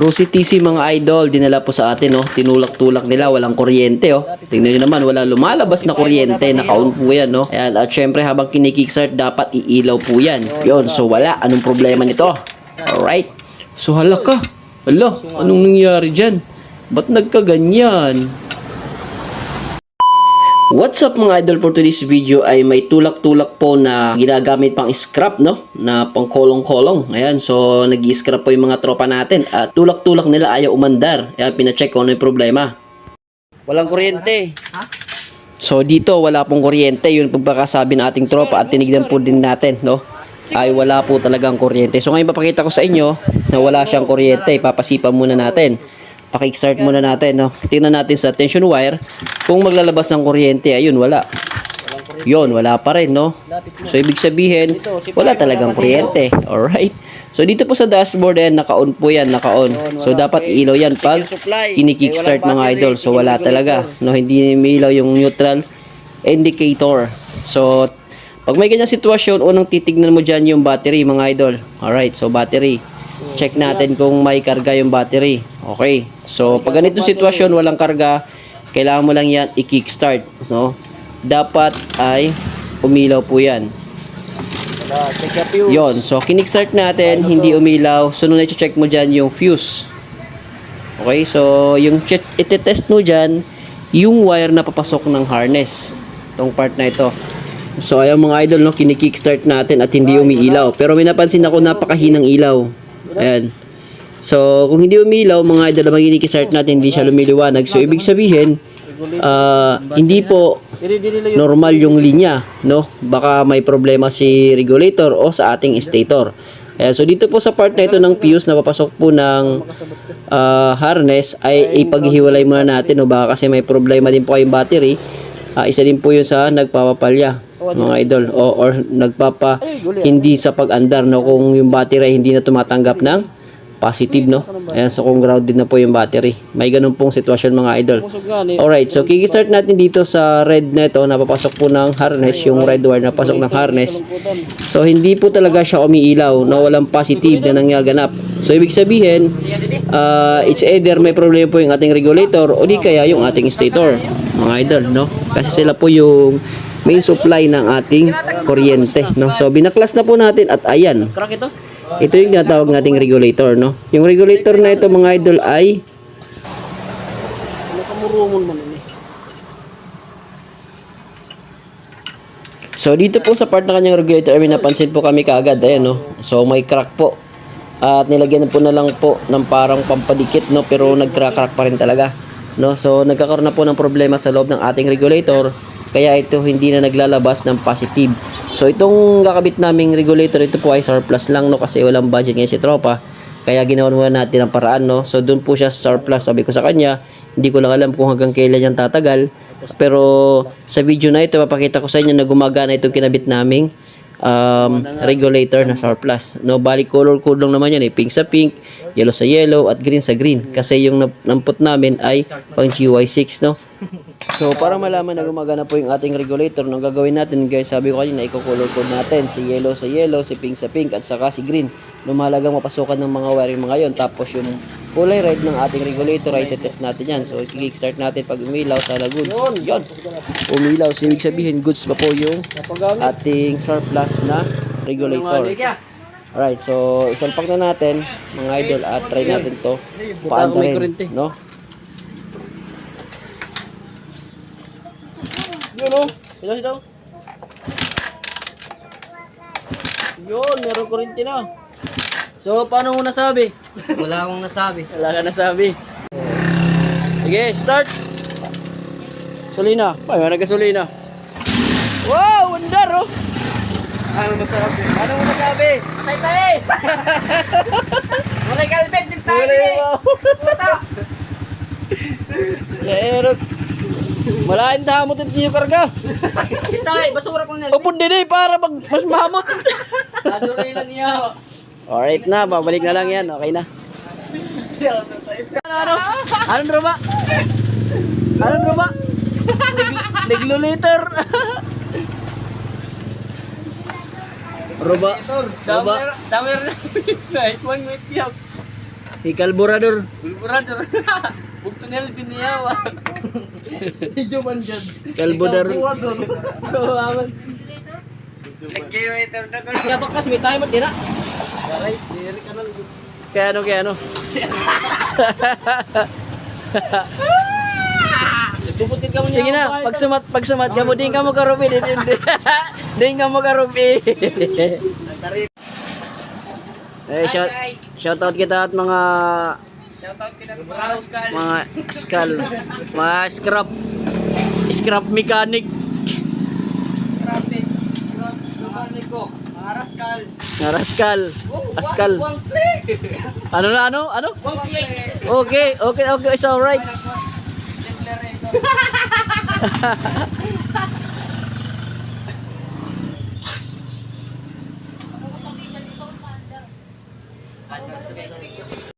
Rusi TC mga idol, dinala po sa atin, oh. Tinulak-tulak nila, walang kuryente, oh. Tingnan nyo naman, wala lumalabas na kuryente. Nakaon po yan, no? Ayan, at syempre, habang kinikickstart, dapat iilaw po yan. Yon, so wala. Anong problema nito? Alright. So hala ka. Hala, anong nangyari dyan? Ba't nagkaganyan? What's up mga idol for today's video ay may tulak-tulak po na ginagamit pang scrap no na pang kolong-kolong. Ayan so nag-scrap po yung mga tropa natin at tulak-tulak nila ayaw umandar. Kaya pina-check kung ano yung problema. Walang kuryente. So dito wala pong kuryente yung pagkakasabi ng ating tropa at tinignan po din natin no ay wala po talagang kuryente. So ngayon papakita ko sa inyo na wala siyang kuryente. Papasipan muna natin. Paki-start muna natin, no? Tingnan natin sa tension wire kung maglalabas ng kuryente. Ayun, wala. Yun, wala pa rin, no? So, ibig sabihin, wala talagang kuryente. Alright? So, dito po sa dashboard, yan, naka-on po yan, naka-on. So, dapat ilaw yan pag kinikickstart mga idol. So, wala talaga. No, hindi ilaw yung neutral indicator. So, pag may ganyang sitwasyon, unang titignan mo dyan yung battery mga idol. Alright, so battery. Check natin kung may karga yung battery. Okay. So, pag ganitong sitwasyon, walang karga, kailangan mo lang yan i-kickstart. So, dapat ay umilaw po yan. Yon. So, kinickstart natin, hindi umilaw. Sunod na check mo dyan yung fuse. Okay, so yung check, iti-test mo dyan, yung wire na papasok ng harness. Itong part na ito. So, ayan mga idol, no, kinikickstart natin at hindi umiilaw. Pero may napansin ako napakahinang ilaw. Ayan. So, kung hindi umilaw, mga idol, ang kinikickstart natin, hindi siya lumiliwanag. So, ibig sabihin, ah, hindi po normal yung linya, no? Baka may problema si regulator o sa ating stator. Ayan, so dito po sa part na ito ng fuse na papasok po ng ah, harness ay ipaghiwalay muna natin no baka kasi may problema din po kayong battery. Ah, isa din po yun sa nagpapapalya mga idol o or nagpapa hindi sa pag-andar no kung yung battery hindi na tumatanggap ng positive no. Ayan, so kung grounded na po yung battery. May ganun pong sitwasyon mga idol. Alright, so kikistart natin dito sa red neto na papasok po ng harness, yung red wire na pasok ng harness. So hindi po talaga siya umiilaw, no, walang positive na nangyaganap. So ibig sabihin, uh, it's either may problema po yung ating regulator o di kaya yung ating stator, mga idol, no? Kasi sila po yung main supply ng ating kuryente, no? So binaklas na po natin at ayan, ito. yung tinatawag nating regulator, no? Yung regulator na ito mga idol ay ini. So dito po sa part ng kanyang regulator, may napansin po kami kaagad, ayan no. So may crack po. At nilagyan po na lang po ng parang pampadikit no, pero nagcrack-crack pa rin talaga. No, so nagkakaroon na po ng problema sa loob ng ating regulator, kaya ito hindi na naglalabas ng positive. So itong kakabit naming regulator, ito po ay surplus lang no kasi walang budget ngayon si tropa. Kaya ginawa muna natin ang paraan no. So doon po siya surplus, sabi ko sa kanya, hindi ko lang alam kung hanggang kailan yan tatagal. Pero sa video na ito, papakita ko sa inyo na gumagana itong kinabit naming um, regulator na surplus. No, bali color code lang naman yan eh. Pink sa pink, yellow sa yellow, at green sa green. Kasi yung namput namin ay pang GY6, no? So, para malaman na gumagana po yung ating regulator, nung gagawin natin, guys, sabi ko kanina, i-color code natin. Si yellow sa yellow, si pink sa pink, at saka si green. Lumalagang mapasukan ng mga wiring mga yon. Tapos yung kulay red ng ating regulator ay test natin yan. So, i-kickstart natin pag umilaw sa goods. Yun. Umilaw. So, ibig sabihin, goods pa po yung ating surplus na regulator. Alright, so isalpak na natin mga idol at try natin to paandarin, kurente. no? Yun oh. Ito ito. Yun, meron kuryente na. So, paano mo nasabi? Wala akong nasabi. Wala ka nasabi. Sige, start. Solina. Ay, wala gasolina. Wow, wonder oh. Ano masabi? Ano mo nasabi? Patay tayo eh! Wala kalbet din tayo Wala eh! Puta! Pero, malain tahamot ito yung karga. Eh! Basura ko na. Upon din eh, para mag, mas mahamot. Naduloy lang niya. Alright na, babalik na lang yan. Okay na. Ano, ano? Anong ruma? Anong ruma? Nagluliter. Ruba. Ruba. Damer na. Nice one with you. Si Kalburador. Bugtunel biniyawa. Medyo man dyan. Kalburador. Nag-geometer na ko. Kaya bakas may timer din na. Kaya ano, kaya ano. Sige na, pag sumat, pag sumat ka mo, din ka mo karupi. Din, din, din ka mo karupi. eh, shout, shout out kita at mga Shoutout pinag-browse ka. mga skal, mga scrap, scrap mechanic. Practice. Lumanig ko. Mga raskal. Nga raskal, askal. One click. Ano na, ano, ano? One click. Okay, okay, okay, it's alright. Declarator.